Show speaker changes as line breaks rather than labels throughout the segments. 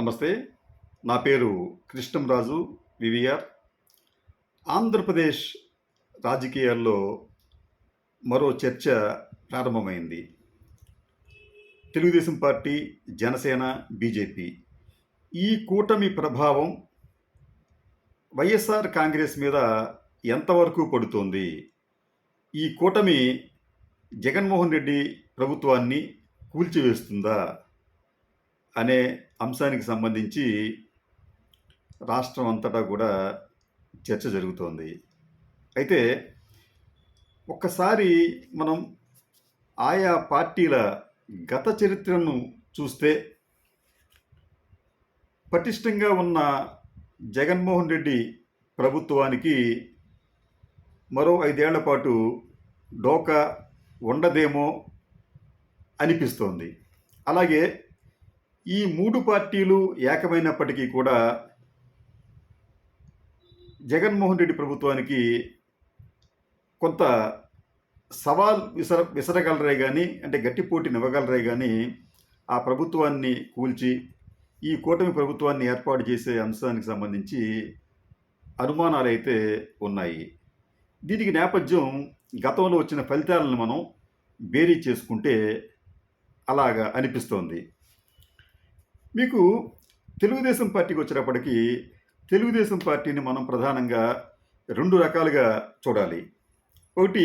నమస్తే. నా పేరు కృష్ణంరాజు వివిఆర్. ఆంధ్రప్రదేశ్ రాజకీయాల్లో మరో చర్చ ప్రారంభమైంది. Telugu Desam party Janasena BJP. ఈ కూటమి ప్రభావం వైఎస్ఆర్ కాంగ్రెస్ మీద ఎంతవరకు పడుతోంది? ఈ కూటమి జగన్మోహన్ రెడ్డి ప్రభుత్వాన్ని కూల్చివేస్తుందా? అనే అంశానికి సంబంధించి రాష్ట్రం అంతటా కూడా చర్చ జరుగుతోంది. అయితే ఒక్కసారి మనం ఆయా పార్టీల గత చరిత్రను చూస్తే పటిష్టంగా ఉన్న జగన్మోహన్ రెడ్డి ప్రభుత్వానికి మరో ఐదేళ్ళ పాటు డోకా ఉండదేమో అనిపిస్తోంది. అలాగే ఈ మూడు పార్టీలు ఏకమైనప్పటికీ కూడా జగన్మోహన్ రెడ్డి ప్రభుత్వానికి కొంత సవాల్ విసర విసరగలరే కానీ అంటే గట్టి పోటీని ఇవ్వగలరే కానీ ఆ ప్రభుత్వాన్ని కూల్చి ఈ కూటమి ప్రభుత్వాన్ని ఏర్పాటు చేసే అంశానికి సంబంధించి అనుమానాలు అయితే ఉన్నాయి. దీనికి నేపథ్యం గతంలో వచ్చిన ఫలితాలను మనం బేరీ చేసుకుంటే అలాగా అనిపిస్తోంది. మీకు తెలుగుదేశం పార్టీకి వచ్చేటప్పటికి తెలుగుదేశం పార్టీని మనం ప్రధానంగా రెండు రకాలుగా చూడాలి. ఒకటి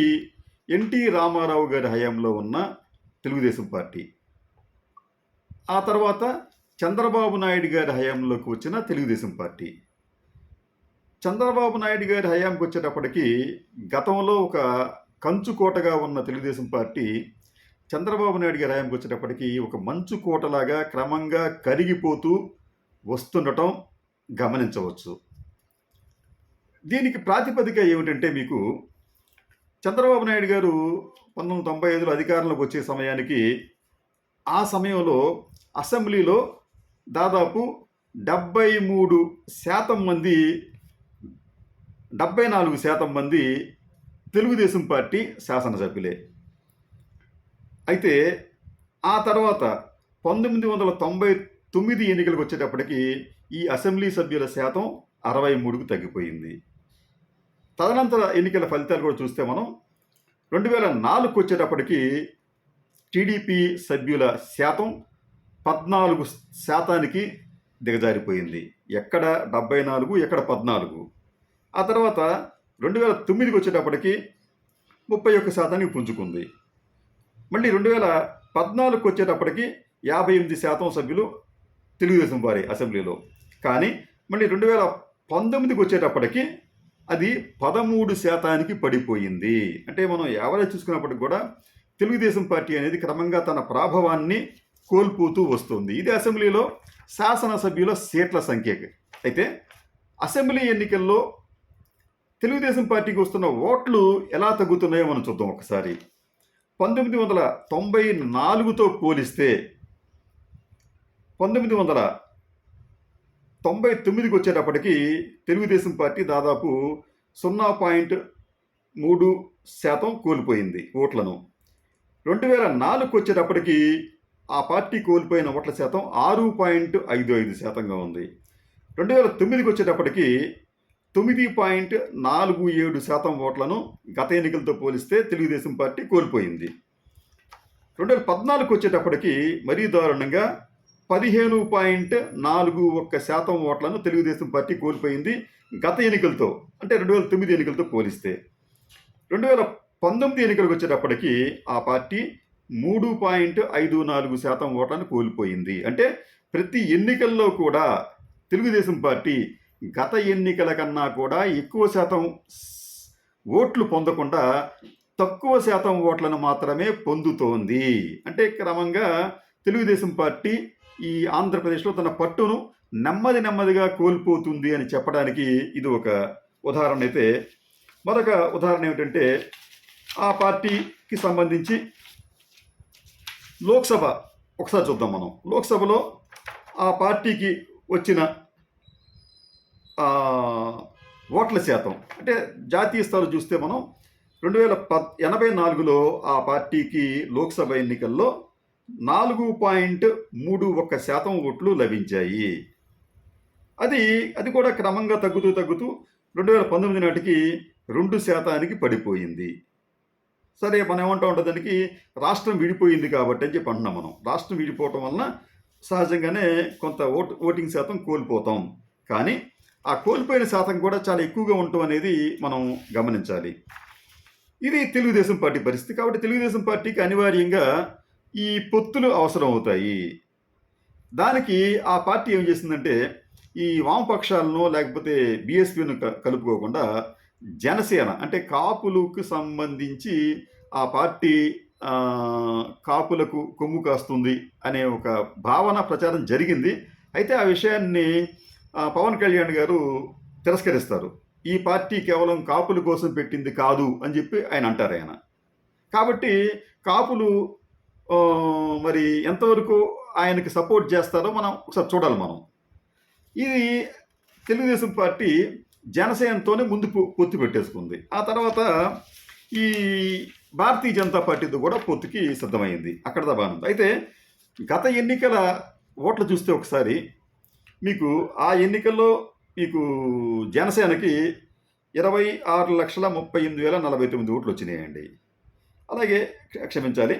ఎన్టీ రామారావు గారి హయాంలో ఉన్న తెలుగుదేశం పార్టీ. ఆ తర్వాత చంద్రబాబు నాయుడు గారి హయాంలోకి వచ్చిన తెలుగుదేశం పార్టీ. చంద్రబాబు నాయుడు గారి హయాంకి వచ్చేటప్పటికి గతంలో ఒక కంచుకోటగా ఉన్న తెలుగుదేశం పార్టీ చంద్రబాబు నాయుడు గారి ఆయనకు వచ్చేటప్పటికీ ఒక మంచు కోటలాగా క్రమంగా కరిగిపోతూ వస్తుండటం గమనించవచ్చు. దీనికి ప్రాతిపదిక ఏమిటంటే మీకు చంద్రబాబు నాయుడు గారు పంతొమ్మిది తొంభై ఐదులో అధికారంలోకి వచ్చే సమయానికి ఆ సమయంలో అసెంబ్లీలో దాదాపు డెబ్బై మూడు శాతం మంది డెబ్బై నాలుగు శాతం మంది తెలుగుదేశం పార్టీ శాసనసభ్యులే. అయితే ఆ తర్వాత పంతొమ్మిది వందల తొంభై తొమ్మిది ఎన్నికలకు వచ్చేటప్పటికి ఈ అసెంబ్లీ సభ్యుల శాతం అరవై మూడుకు తగ్గిపోయింది. తదనంతర ఎన్నికల ఫలితాలు కూడా చూస్తే మనం రెండు వేల నాలుగుకు వచ్చేటప్పటికి టీడీపీ సభ్యుల శాతం పద్నాలుగు శాతానికి దిగజారిపోయింది. ఎక్కడ డెబ్బై నాలుగు ఎక్కడ పద్నాలుగు. ఆ తర్వాత రెండు వేల తొమ్మిదికి వచ్చేటప్పటికి ముప్పై ఒక్క శాతానికి పుంజుకుంది. మళ్ళీ రెండు వేల పద్నాలుగుకి వచ్చేటప్పటికి యాభై ఎనిమిది శాతం సభ్యులు తెలుగుదేశం వారి అసెంబ్లీలో. కానీ మళ్ళీ రెండు వేల పంతొమ్మిదికి వచ్చేటప్పటికి అది పదమూడు శాతానికి పడిపోయింది. అంటే మనం యావరేజ్ చూసుకున్నప్పటికి కూడా తెలుగుదేశం పార్టీ అనేది క్రమంగా తన ప్రాభవాన్ని కోల్పోతూ వస్తుంది. ఇది అసెంబ్లీలో శాసనసభ్యుల సీట్ల సంఖ్య. అయితే అసెంబ్లీ ఎన్నికల్లో తెలుగుదేశం పార్టీకి వస్తున్న ఓట్లు ఎలా తగ్గుతున్నాయో మనం చూద్దాం ఒకసారి. పంతొమ్మిది వందల తొంభై నాలుగుతో పోలిస్తే పంతొమ్మిది వందల తొంభై తొమ్మిదికి వచ్చేటప్పటికి తెలుగుదేశం పార్టీ దాదాపు సున్నా పాయింట్ మూడు శాతం కోల్పోయింది ఓట్లను. రెండు వేల నాలుగుకి వచ్చేటప్పటికి ఆ పార్టీ కోల్పోయిన ఓట్ల శాతం ఆరు పాయింట్ ఐదు ఐదు శాతంగా ఉంది. రెండు వేల తొమ్మిదికి వచ్చేటప్పటికి తొమ్మిది పాయింట్ నాలుగు ఏడు శాతం ఓట్లను గత ఎన్నికలతో పోలిస్తే తెలుగుదేశం పార్టీ కోల్పోయింది. రెండు వేల పద్నాలుగుకి వచ్చేటప్పటికి మరీ దారుణంగా పదిహేను పాయింట్ నాలుగు ఒక్క శాతం ఓట్లను తెలుగుదేశం పార్టీ కోల్పోయింది గత ఎన్నికలతో అంటే రెండు వేల తొమ్మిది ఎన్నికలతో పోలిస్తే. రెండు వేల పంతొమ్మిది ఎన్నికలకు వచ్చేటప్పటికి ఆ పార్టీ మూడు పాయింట్ ఐదు నాలుగు శాతం ఓట్లను కోల్పోయింది. అంటే ప్రతి ఎన్నికల్లో కూడా తెలుగుదేశం పార్టీ గత ఎన్నికల కన్నా కూడా ఎక్కువ శాతం ఓట్లు పొందకుండా తక్కువ శాతం ఓట్లను మాత్రమే పొందుతోంది. అంటే క్రమంగా తెలుగుదేశం పార్టీ ఈ ఆంధ్రప్రదేశ్లో తన పట్టును నెమ్మది నెమ్మదిగా కోల్పోతుంది అని చెప్పడానికి ఇది ఒక ఉదాహరణ అయితే. మరొక ఉదాహరణ ఏమిటంటే ఆ పార్టీకి సంబంధించి లోక్సభ ఒకసారి చూద్దాం మనం. లోక్సభలో ఆ పార్టీకి వచ్చిన ఓట్ల శాతం. అంటే జాతీయ స్థాయిలో చూస్తే మనం రెండు వేల పద్ ఎనభై నాలుగులో ఆ పార్టీకి లోక్సభ ఎన్నికల్లో నాలుగు పాయింట్ మూడు ఒక్క శాతం ఓట్లు లభించాయి. అది అది కూడా క్రమంగా తగ్గుతూ తగ్గుతూ రెండు వేల పంతొమ్మిది నాటికి రెండు శాతానికి పడిపోయింది. సరే మనం ఏమంటా ఉంటుంది దానికి? రాష్ట్రం విడిపోయింది కాబట్టి అని చెప్పి అంటున్నాం మనం. రాష్ట్రం విడిపోవటం వలన సహజంగానే కొంత ఓట్ ఓటింగ్ శాతం కోల్పోతాం. కానీ ఆ కోల్పోయిన శాతం కూడా చాలా ఎక్కువగా ఉండటం అనేది మనం గమనించాలి. ఇది తెలుగుదేశం పార్టీ పరిస్థితి. కాబట్టి తెలుగుదేశం పార్టీకి అనివార్యంగా ఈ పొత్తులు అవసరం అవుతాయి. దానికి ఆ పార్టీ ఏం చేసిందంటే ఈ వామపక్షాలను లేకపోతే బీఎస్పీను కలుపుకోకుండా జనసేన అంటే కాపులకు సంబంధించి ఆ పార్టీ కాపులకు కొమ్ము కాస్తుంది అనే ఒక భావన ప్రచారం జరిగింది. అయితే ఆ విషయాన్ని పవన్ కళ్యాణ్ గారు తిరస్కరిస్తారు. ఈ పార్టీ కేవలం కాపుల కోసం పెట్టింది కాదు అని చెప్పి ఆయన అంటారు ఆయన. కాబట్టి కాపులు మరి ఎంతవరకు ఆయనకి సపోర్ట్ చేస్తారో మనం ఒకసారి చూడాలి మనం. ఇది తెలుగుదేశం పార్టీ జనసేనతోనే ముందు పొత్తి పొత్తు పెట్టేసుకుంది. ఆ తర్వాత ఈ భారతీయ జనతా పార్టీతో కూడా పొత్తుకి సిద్ధమైంది. అక్కడ దా ఉంది అయితే గత ఎన్నికల ఓట్లు చూస్తే ఒకసారి మీకు ఆ ఎన్నికల్లో మీకు జనసేనకి ఇరవై ఆరు లక్షల ముప్పై ఎనిమిది వేల నలభై తొమ్మిది ఓట్లు వచ్చినాయండి. అలాగే క్షమించాలి.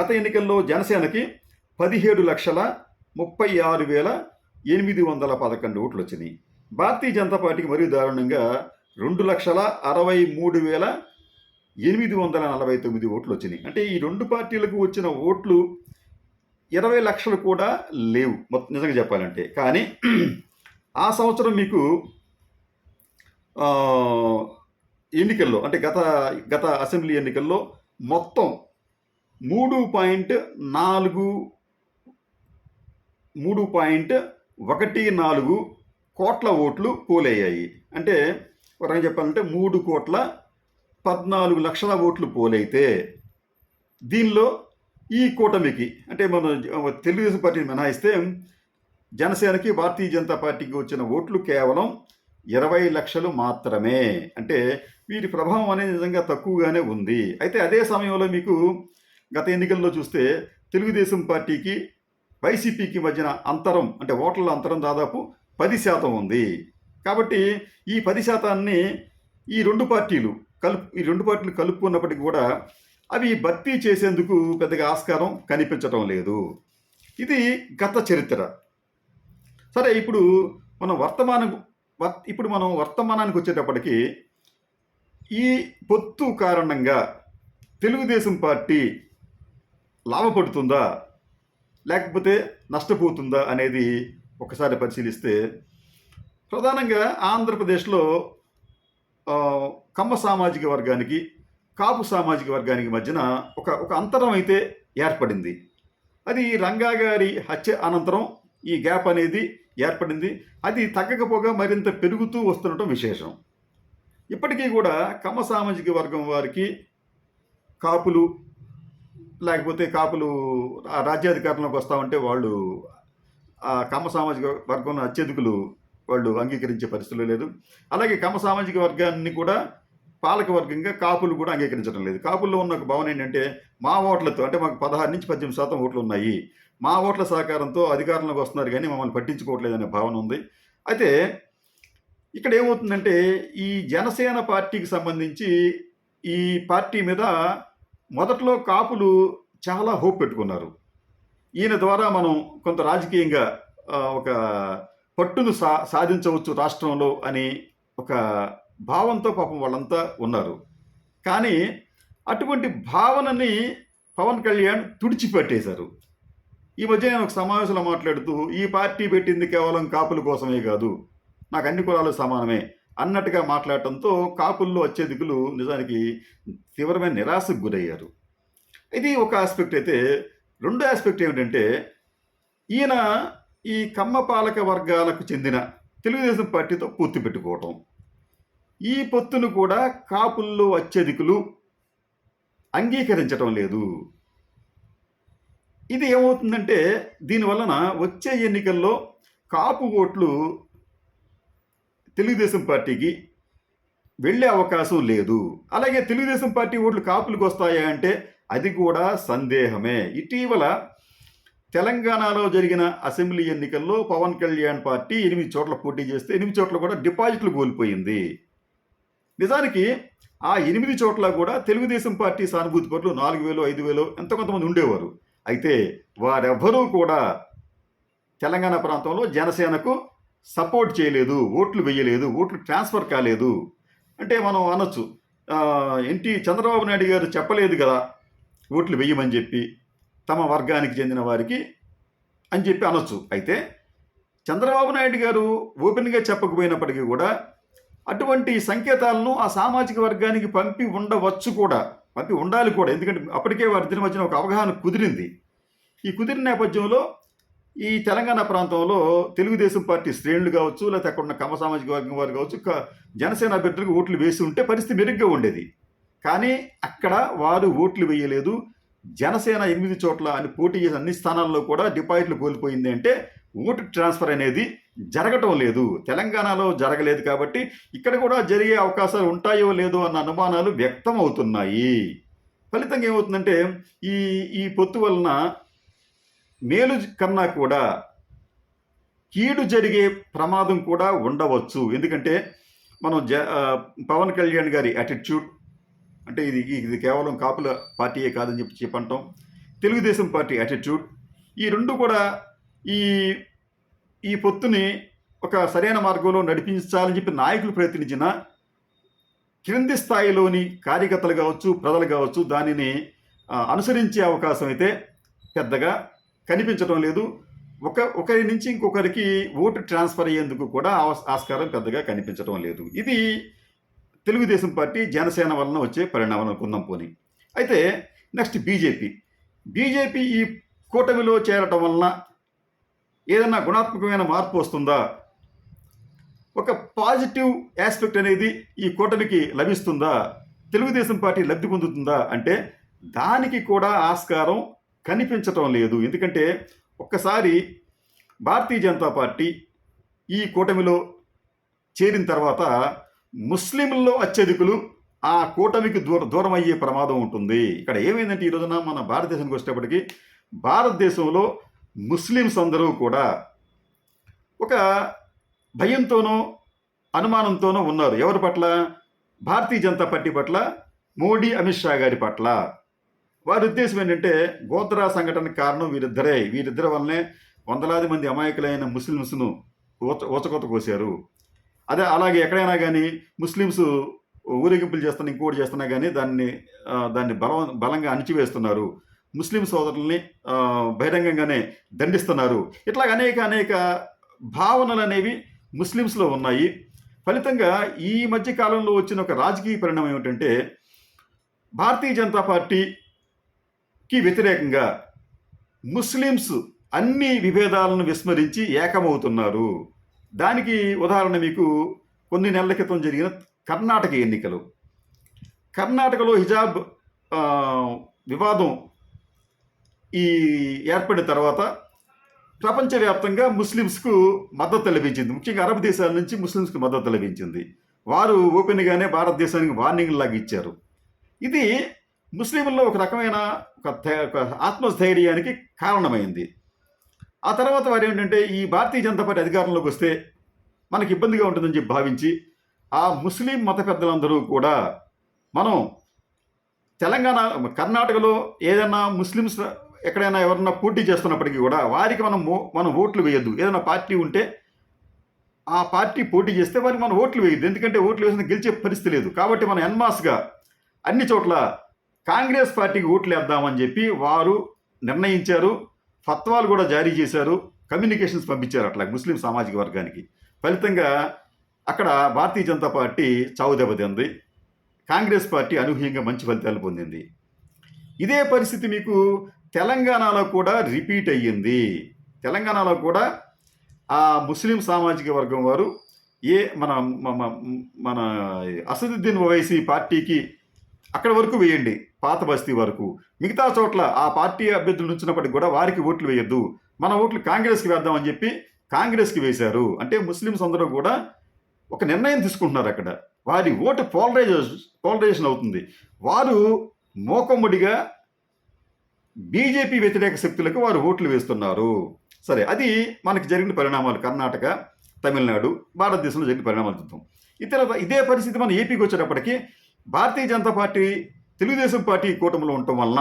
గత ఎన్నికల్లో జనసేనకి పదిహేడు లక్షల ముప్పై ఆరు వేల ఎనిమిది వందల పదకొండు ఓట్లు వచ్చినాయి. భారతీయ జనతా పార్టీకి మరీ దారుణంగా రెండు లక్షల అరవై మూడు వేల ఎనిమిది వందల నలభై తొమ్మిది ఓట్లు వచ్చినాయి. అంటే ఈ రెండు పార్టీలకు వచ్చిన ఓట్లు ఇరవై లక్షలు కూడా లేవు. మొత్తం నిజంగా చెప్పాలంటే. కానీ ఆ సంవత్సరం మీకు ఎన్నికల్లో అంటే గత గత అసెంబ్లీ ఎన్నికల్లో మొత్తం మూడు పాయింట్ నాలుగు మూడు పాయింట్ ఒకటి నాలుగు కోట్ల ఓట్లు పోలయ్యాయి. అంటే ఒక రకంగా చెప్పాలంటే మూడు కోట్ల పద్నాలుగు లక్షల ఓట్లు పోలైతే దీనిలో ఈ కూటమికి అంటే మన తెలుగుదేశం పార్టీని మినహాయిస్తే జనసేనకి భారతీయ జనతా పార్టీకి వచ్చిన ఓట్లు కేవలం ఇరవై లక్షలు మాత్రమే. అంటే వీరి ప్రభావం అనేది నిజంగా తక్కువగానే ఉంది. అయితే అదే సమయంలో మీకు గత ఎన్నికల్లో చూస్తే తెలుగుదేశం పార్టీకి వైసీపీకి మధ్యన అంతరం అంటే ఓట్ల అంతరం దాదాపు పది శాతం ఉంది. కాబట్టి ఈ పది శాతాన్ని ఈ రెండు పార్టీలు కలుపు ఈ రెండు పార్టీలు కలుపుకున్నప్పటికీ కూడా అవి భర్తీ చేసేందుకు పెద్దగా ఆస్కారం కనిపించటం లేదు. ఇది గత చరిత్ర. సరే ఇప్పుడు మనం వర్తమానం ఇప్పుడు మనం వర్తమానానికి వచ్చేటప్పటికి ఈ పొత్తు కారణంగా తెలుగుదేశం పార్టీ లాభపడుతుందా? లేకపోతే నష్టపోతుందా అనేది ఒకసారి పరిశీలిస్తే ప్రధానంగా ఆంధ్రప్రదేశ్లో కమ్మ సామాజిక వర్గానికి కాపు సామాజిక వర్గానికి మధ్యన ఒక ఒక అంతరం అయితే ఏర్పడింది. అది రంగా గారి హత్య అనంతరం ఈ గ్యాప్ అనేది ఏర్పడింది. అది తగ్గకపోగా మరింత పెరుగుతూ వస్తుండటం విశేషం. ఇప్పటికీ కూడా కమ్మ సామాజిక వర్గం వారికి కాపులు లేకపోతే కాపులు ఆ రాజ్యాధికారంలోకి వస్తామంటే వాళ్ళు ఆ కమ్మ సామాజిక వర్గంలో అత్యధికులు వాళ్ళు అంగీకరించే పరిస్థితులు లేదు. అలాగే కమ్మ సామాజిక వర్గాన్ని కూడా పాలకవర్గంగా కాపులు కూడా అంగీకరించడం లేదు. కాపుల్లో ఉన్న ఒక భావన ఏంటంటే మా ఓట్లతో అంటే మాకు పదహారు నుంచి పద్దెనిమిది శాతం ఓట్లు ఉన్నాయి. మా ఓట్ల సహకారంతో అధికారంలోకి వస్తున్నారు కానీ మమ్మల్ని పట్టించుకోవట్లేదు అనే భావన ఉంది. అయితే ఇక్కడ ఏమవుతుందంటే ఈ జనసేన పార్టీకి సంబంధించి ఈ పార్టీ మీద మొదట్లో కాపులు చాలా హోప్ పెట్టుకున్నారు. ఈయన ద్వారా మనం కొంత రాజకీయంగా ఒక పట్టును సా సాధించవచ్చు రాష్ట్రంలో అని ఒక భావంతో పాపం వాళ్ళంతా ఉన్నారు. కానీ అటువంటి భావనని పవన్ కళ్యాణ్ తుడిచిపెట్టేశారు. ఈ మధ్య నేను ఒక సమావేశంలో మాట్లాడుతూ ఈ పార్టీ పెట్టింది కేవలం కాపుల కోసమే కాదు నాకు అన్ని కులాలు సమానమే అన్నట్టుగా మాట్లాడటంతో కాపుల్లో అత్యధికులు నిజానికి తీవ్రమైన నిరాశకు గురయ్యారు. ఇది ఒక ఆస్పెక్ట్ అయితే రెండో ఆస్పెక్ట్ ఏమిటంటే ఈయన ఈ కమ్మపాలక వర్గాలకు చెందిన తెలుగుదేశం పార్టీతో పూర్తి పెట్టుకోవటం. ఈ పొత్తును కూడా కాపుల్లో అత్యధికులు అంగీకరించటం లేదు. ఇది ఏమవుతుందంటే దీనివలన వచ్చే ఎన్నికల్లో కాపు ఓట్లు తెలుగుదేశం పార్టీకి వెళ్ళే అవకాశం లేదు. అలాగే తెలుగుదేశం పార్టీ ఓట్లు కాపులకు వస్తాయా అంటే అది కూడా సందేహమే. ఇటీవల తెలంగాణలో జరిగిన అసెంబ్లీ ఎన్నికల్లో పవన్ కళ్యాణ్ పార్టీ ఎనిమిది చోట్ల పోటీ చేస్తే ఎనిమిది చోట్ల కూడా డిపాజిట్లు కోల్పోయింది. నిజానికి ఆ ఎనిమిది చోట్ల కూడా తెలుగుదేశం పార్టీ సానుభూతి పట్ల నాలుగు వేలు ఐదు వేలు ఎంత కొంతమంది ఉండేవారు. అయితే వారెవ్వరూ కూడా తెలంగాణ ప్రాంతంలో జనసేనకు సపోర్ట్ చేయలేదు ఓట్లు వేయలేదు ఓట్లు ట్రాన్స్ఫర్ కాలేదు. అంటే మనం అనొచ్చు ఎన్టీ చంద్రబాబు నాయుడు గారు చెప్పలేదు కదా ఓట్లు వేయమని చెప్పి తమ వర్గానికి చెందిన వారికి అని చెప్పి అనొచ్చు. అయితే చంద్రబాబు నాయుడు గారు ఓపెన్గా చెప్పకపోయినప్పటికీ కూడా అటువంటి సంకేతాలను ఆ సామాజిక వర్గానికి పంపి ఉండవచ్చు కూడా పంపి ఉండాలి కూడా. ఎందుకంటే అప్పటికే వారిద్దరి మధ్యన ఒక అవగాహన కుదిరింది. ఈ కుదిరిన నేపథ్యంలో ఈ తెలంగాణ ప్రాంతంలో తెలుగుదేశం పార్టీ శ్రేణులు కావచ్చు లేకపోతే అక్కడ ఉన్న కమ సామాజిక వర్గం వారు కావచ్చు జనసేన అభ్యర్థులకు ఓట్లు వేసి ఉంటే పరిస్థితి మెరుగ్గా ఉండేది. కానీ అక్కడ వారు ఓట్లు వేయలేదు. జనసేన ఎనిమిది చోట్ల అని పోటీ చేసిన అన్ని స్థానాల్లో కూడా డిపాజిట్లు కోల్పోయింది అంటే ఓటు ట్రాన్స్ఫర్ అనేది జరగటం లేదు. తెలంగాణలో జరగలేదు కాబట్టి ఇక్కడ కూడా జరిగే అవకాశాలు ఉంటాయో లేదో అన్న అనుమానాలు వ్యక్తం అవుతున్నాయి. ఫలితంగా ఏమవుతుందంటే ఈ ఈ పొత్తు వలన మేలు కన్నా కూడా కీడు జరిగే ప్రమాదం కూడా ఉండవచ్చు. ఎందుకంటే మనం జ పవన్ కళ్యాణ్ గారి యాటిట్యూడ్ అంటే ఇది ఇది కేవలం కాపుల పార్టీయే కాదని చెప్పి చెప్పంటాం. తెలుగుదేశం పార్టీ యాటిట్యూడ్ ఈ రెండు కూడా ఈ ఈ పొత్తుని ఒక సరైన మార్గంలో నడిపించాలని చెప్పి నాయకులు ప్రయత్నించిన క్రింది స్థాయిలోని కార్యకర్తలు కావచ్చు ప్రజలు కావచ్చు దానిని అనుసరించే అవకాశం అయితే పెద్దగా కనిపించడం లేదు. ఒక ఒకరి నుంచి ఇంకొకరికి ఓటు ట్రాన్స్ఫర్ అయ్యేందుకు కూడా ఆస్కారం పెద్దగా కనిపించడం లేదు. ఇది తెలుగుదేశం పార్టీ జనసేన వలన వచ్చే పరిణామం అనుకుందాం పోని. అయితే నెక్స్ట్ బీజేపీ. బీజేపీ ఈ కూటమిలో చేరటం వలన ఏదైనా గుణాత్మకమైన మార్పు వస్తుందా? ఒక పాజిటివ్ ఆస్పెక్ట్ అనేది ఈ కూటమికి లభిస్తుందా? తెలుగుదేశం పార్టీ లబ్ధి పొందుతుందా? అంటే దానికి కూడా ఆస్కారం కనిపించటం లేదు. ఎందుకంటే ఒక్కసారి భారతీయ జనతా పార్టీ ఈ కూటమిలో చేరిన తర్వాత ముస్లింల్లో అత్యధికులు ఆ కూటమికి దూర దూరం అయ్యే ప్రమాదం ఉంటుంది. ఇక్కడ ఏమైందంటే ఈ రోజున మన భారతదేశానికి వచ్చేటప్పటికి భారతదేశంలో ముస్లిమ్స్ అందరూ కూడా ఒక భయంతోనో అనుమానంతోనో ఉన్నారు. ఎవరి పట్ల? భారతీయ జనతా పార్టీ పట్ల మోడీ అమిత్ షా గారి పట్ల. వారి ఉద్దేశం ఏంటంటే గోత్రా సంఘటనకు కారణం వీరిద్దరే. వీరిద్దరి వల్లనే వందలాది మంది అమాయకులైన ముస్లిమ్స్ను ఊచ ఊచకోత కోసారు అదే అలాగే ఎక్కడైనా కానీ ముస్లిమ్స్ ఊరేగింపులు చేస్తున్నా ఇంకోటి చేస్తున్నా కానీ దాన్ని దాన్ని బలం బలంగా అణిచివేస్తున్నారు. ముస్లిం సోదరుల్ని బహిరంగంగానే దండిస్తున్నారు. ఇట్లా అనేక అనేక భావనలు అనేవి ముస్లిమ్స్లో ఉన్నాయి. ఫలితంగా ఈ మధ్య కాలంలో వచ్చిన ఒక రాజకీయ పరిణామం ఏమిటంటే భారతీయ జనతా పార్టీకి వ్యతిరేకంగా ముస్లిమ్స్ అన్ని విభేదాలను విస్మరించి ఏకమవుతున్నారు. దానికి ఉదాహరణ మీకు కొన్ని నెలల క్రితం జరిగిన కర్ణాటక ఎన్నికలు. కర్ణాటకలో హిజాబ్ వివాదం ఈ ఏర్పడిన తర్వాత ప్రపంచవ్యాప్తంగా ముస్లిమ్స్కు మద్దతు లభించింది. ముఖ్యంగా అరబ్ దేశాల నుంచి ముస్లిమ్స్కి మద్దతు లభించింది. వారు ఓపెన్గానే భారతదేశానికి వార్నింగ్ లాగా ఇచ్చారు. ఇది ముస్లింల్లో ఒక రకమైన ఒక ఒక ఆత్మస్థైర్యానికి కారణమైంది. ఆ తర్వాత వారు ఏంటంటే ఈ భారతీయ జనతా పార్టీ అధికారంలోకి వస్తే మనకి ఇబ్బందిగా ఉంటుందని చెప్పి భావించి ఆ ముస్లిం మత పెద్దలందరూ కూడా మనం తెలంగాణ కర్ణాటకలో ఏదైనా ముస్లిమ్స్ ఎక్కడైనా ఎవరన్నా పోటీ చేస్తున్నప్పటికీ కూడా వారికి మనం మనం ఓట్లు వేయొద్దు. ఏదైనా పార్టీ ఉంటే ఆ పార్టీ పోటీ చేస్తే వారికి మనం ఓట్లు వేయద్దు. ఎందుకంటే ఓట్లు వేసిన గెలిచే పరిస్థితి లేదు. కాబట్టి మనం ఎన్మాస్గా అన్ని చోట్ల కాంగ్రెస్ పార్టీకి ఓట్లు వేద్దామని చెప్పి వారు నిర్ణయించారు. ఫత్వాలు కూడా జారీ చేశారు. కమ్యూనికేషన్స్ పంపించారు అట్లా ముస్లిం సామాజిక వర్గానికి. ఫలితంగా అక్కడ భారతీయ జనతా పార్టీ చావు దెబ్బతింది కాంగ్రెస్ పార్టీ అనూహ్యంగా మంచి ఫలితాలు పొందింది. ఇదే పరిస్థితి మీకు తెలంగాణలో కూడా రిపీట్ అయ్యింది. తెలంగాణలో కూడా ఆ ముస్లిం సామాజిక వర్గం వారు ఏ మన మన అసదుద్దీన్ ఓవైసీ పార్టీకి అక్కడ వరకు వేయండి పాత బస్తీ వరకు. మిగతా చోట్ల ఆ పార్టీ అభ్యర్థులు నుంచినప్పటికి కూడా వారికి ఓట్లు వేయద్దు. మన ఓట్లు కాంగ్రెస్కి వేద్దామని చెప్పి కాంగ్రెస్కి వేశారు. అంటే ముస్లిమ్స్ అందరూ కూడా ఒక నిర్ణయం తీసుకుంటున్నారు అక్కడ. వారి ఓటు పోలరైజేషన్ పోలరైజేషన్ అవుతుంది. వారు మోకమ్మడిగా బీజేపీ వ్యతిరేక శక్తులకు వారు ఓట్లు వేస్తున్నారు. సరే అది మనకి జరిగిన పరిణామాలు. కర్ణాటక తమిళనాడు భారతదేశంలో జరిగిన పరిణామాలు చూద్దాం. ఇతర ఇదే పరిస్థితి మన ఏపీకి వచ్చేటప్పటికీ భారతీయ జనతా పార్టీ తెలుగుదేశం పార్టీ కూటమిలో ఉండటం వలన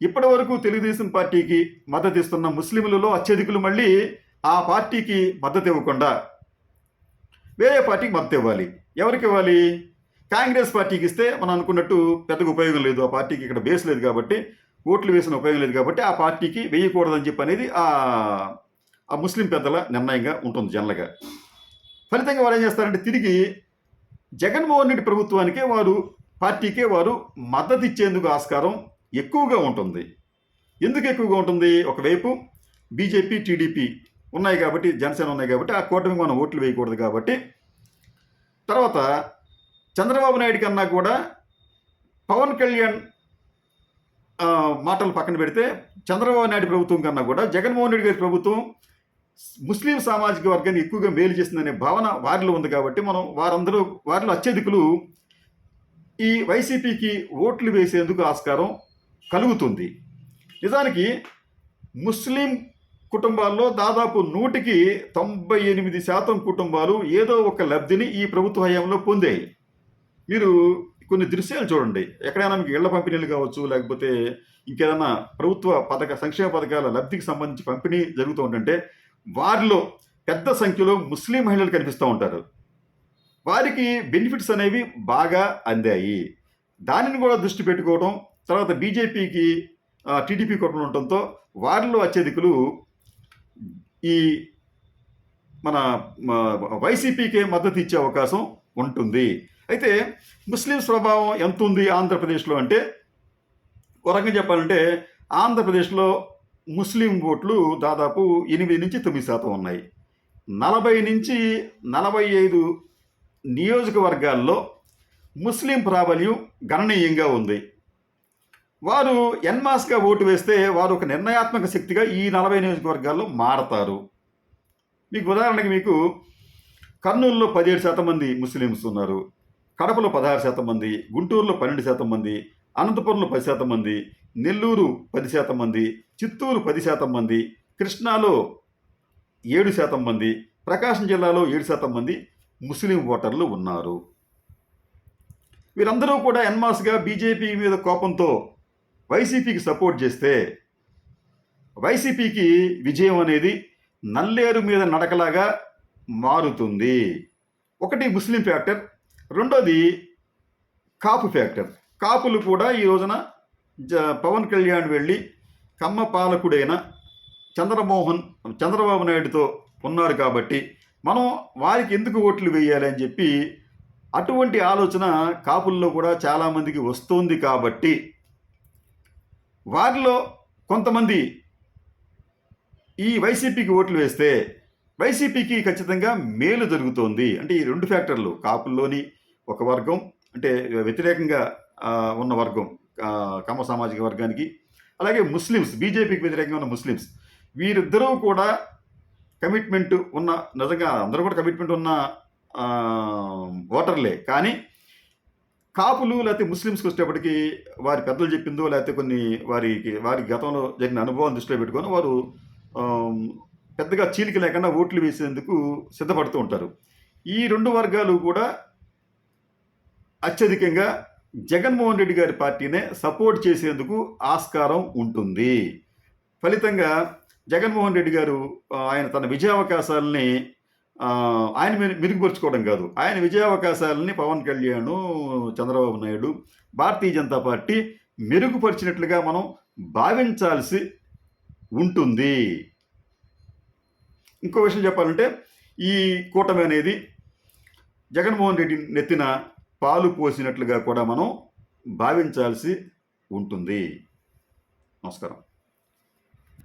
ఇప్పటి వరకు తెలుగుదేశం పార్టీకి మద్దతు ఇస్తున్న ముస్లింలలో అత్యధికులు మళ్ళీ ఆ పార్టీకి మద్దతు ఇవ్వకుండా వేరే పార్టీకి మద్దతు ఇవ్వాలి. ఎవరికి ఇవ్వాలి? కాంగ్రెస్ పార్టీకి ఇస్తే మనం అనుకున్నట్టు పెద్దగా ఉపయోగం లేదు. ఆ పార్టీకి ఇక్కడ బేస్ లేదు కాబట్టి ఓట్లు వేసిన ఉపయోగం లేదు కాబట్టి ఆ పార్టీకి వేయకూడదని చెప్పి అనేది ఆ ఆ ముస్లిం పెద్దల నిర్ణయంగా ఉంటుంది జనరల్గా. ఫలితంగా వారు ఏం చేస్తారంటే తిరిగి జగన్మోహన్ రెడ్డి ప్రభుత్వానికే వారు పార్టీకే వారు మద్దతు ఇచ్చేందుకు ఆస్కారం ఎక్కువగా ఉంటుంది. ఎందుకు ఎక్కువగా ఉంటుంది? ఒకవైపు బీజేపీ టీడీపీ ఉన్నాయి కాబట్టి జనసేన ఉన్నాయి కాబట్టి ఆ కూటమికి మనం ఓట్లు వేయకూడదు కాబట్టి. తర్వాత చంద్రబాబు నాయుడు కన్నా కూడా పవన్ కళ్యాణ్ మాటలు పక్కన పెడితే చంద్రబాబు నాయుడు ప్రభుత్వం కన్నా కూడా జగన్మోహన్ రెడ్డి గారి ప్రభుత్వం ముస్లిం సామాజిక వర్గాన్ని ఎక్కువగా మేలు చేసిందనే భావన వారిలో ఉంది కాబట్టి మనం వారందరూ వారిలో అత్యధికులు ఈ వైసీపీకి ఓట్లు వేసేందుకు ఆస్కారం కలుగుతుంది. నిజానికి ముస్లిం కుటుంబాల్లో దాదాపు నూటికి తొంభై ఎనిమిది శాతం కుటుంబాలు ఏదో ఒక లబ్ధిని ఈ ప్రభుత్వ హయాంలో పొందాయి. మీరు కొన్ని దృశ్యాలు చూడండి. ఎక్కడైనా మీకు ఇళ్ళ పంపిణీలు కావచ్చు లేకపోతే ఇంకేదైనా ప్రభుత్వ పథక సంక్షేమ పథకాల లబ్ధికి సంబంధించి పంపిణీ జరుగుతూ ఉంటుంటే వారిలో పెద్ద సంఖ్యలో ముస్లిం మహిళలు కనిపిస్తూ ఉంటారు. వారికి బెనిఫిట్స్ అనేవి బాగా అందాయి. దానిని కూడా దృష్టి పెట్టుకోవడం తర్వాత బీజేపీకి టీడీపీ కూటమి ఉండటంతో వారిలో అత్యధికులు ఈ మన వైసీపీకే మద్దతు ఇచ్చే అవకాశం ఉంటుంది. అయితే ముస్లిం స్వభావం ఎంత ఉంది ఆంధ్రప్రదేశ్లో అంటే ఒక రకంగా చెప్పాలంటే ఆంధ్రప్రదేశ్లో ముస్లిం ఓట్లు దాదాపు ఎనిమిది నుంచి తొమ్మిది శాతం ఉన్నాయి. నలభై నుంచి నలభై ఐదు నియోజకవర్గాల్లో ముస్లిం ప్రాబల్యం గణనీయంగా ఉంది. వారు ఎన్మాస్గా ఓటు వేస్తే వారు ఒక నిర్ణయాత్మక శక్తిగా ఈ నలభై నియోజకవర్గాల్లో మారతారు. మీకు ఉదాహరణకి మీకు కర్నూలులో పదిహేడు శాతం మంది ముస్లిమ్స్ ఉన్నారు. కడపలో పదహారు శాతం మంది గుంటూరులో పన్నెండు శాతం మంది అనంతపురంలో పది శాతం మంది నెల్లూరు పది శాతం మంది చిత్తూరు పది శాతం మంది కృష్ణాలో ఏడు శాతం మంది ప్రకాశం జిల్లాలో ఏడు శాతం మంది ముస్లిం ఓటర్లు ఉన్నారు. వీరందరూ కూడా ఎన్మాస్గా బీజేపీ మీద కోపంతో వైసీపీకి సపోర్ట్ చేస్తే వైసీపీకి విజయం అనేది నల్లేరు మీద నడకలాగా మారుతుంది. ఒకటి ముస్లిం ఫ్యాక్టర్ రెండోది కాపు ఫ్యాక్టర్. కాపులు కూడా ఈ రోజున జ పవన్ కళ్యాణ్ వెళ్ళి కమ్మ పాలకుడైన చంద్రమోహన్ చంద్రబాబు నాయుడుతో ఉన్నారు కాబట్టి మనం వారికి ఎందుకు ఓట్లు వేయాలి అని చెప్పి అటువంటి ఆలోచన కాపుల్లో కూడా చాలామందికి వస్తుంది కాబట్టి వారిలో కొంతమంది ఈ వైసీపీకి ఓట్లు వేస్తే వైసీపీకి ఖచ్చితంగా మేలు జరుగుతోంది. అంటే ఈ రెండు ఫ్యాక్టర్లు కాపుల్లోని ఒక వర్గం అంటే వ్యతిరేకంగా ఉన్న వర్గం కమ కమ్మ సామాజిక వర్గానికి అలాగే ముస్లిమ్స్ బీజేపీకి వ్యతిరేకంగా ఉన్న ముస్లిమ్స్ వీరిద్దరూ కూడా కమిట్మెంట్ ఉన్న నిజంగా అందరూ కూడా కమిట్మెంట్ ఉన్న ఓటర్లే. కానీ కాపులు లేకపోతే ముస్లిమ్స్కి వచ్చేటప్పటికి వారి పెద్దలు చెప్పిందో లేకపోతే కొన్ని వారికి వారి గతంలో జరిగిన అనుభవం దృష్టిలో పెట్టుకొని వారు పెద్దగా చీలిక లేకుండా ఓట్లు వేసేందుకు సిద్ధపడుతూ ఉంటారు. ఈ రెండు వర్గాలు కూడా అత్యధికంగా జగన్మోహన్ రెడ్డి గారి పార్టీనే సపోర్ట్ చేసేందుకు ఆస్కారం ఉంటుంది. ఫలితంగా జగన్మోహన్ రెడ్డి గారు ఆయన తన విజయావకాశాలని ఆయన మెరుగుపరుచుకోవడం కాదు. ఆయన విజయావకాశాలని పవన్ కళ్యాణ్ చంద్రబాబు నాయుడు భారతీయ జనతా పార్టీ మెరుగుపరిచినట్లుగా మనం భావించాల్సి ఉంటుంది. ఇంకో విషయం చెప్పాలంటే ఈ కూటమి అనేది జగన్మోహన్ రెడ్డి నెత్తిన పాలు పోసినట్లుగా కూడా మనం భావించాల్సి ఉంటుంది. నమస్కారం.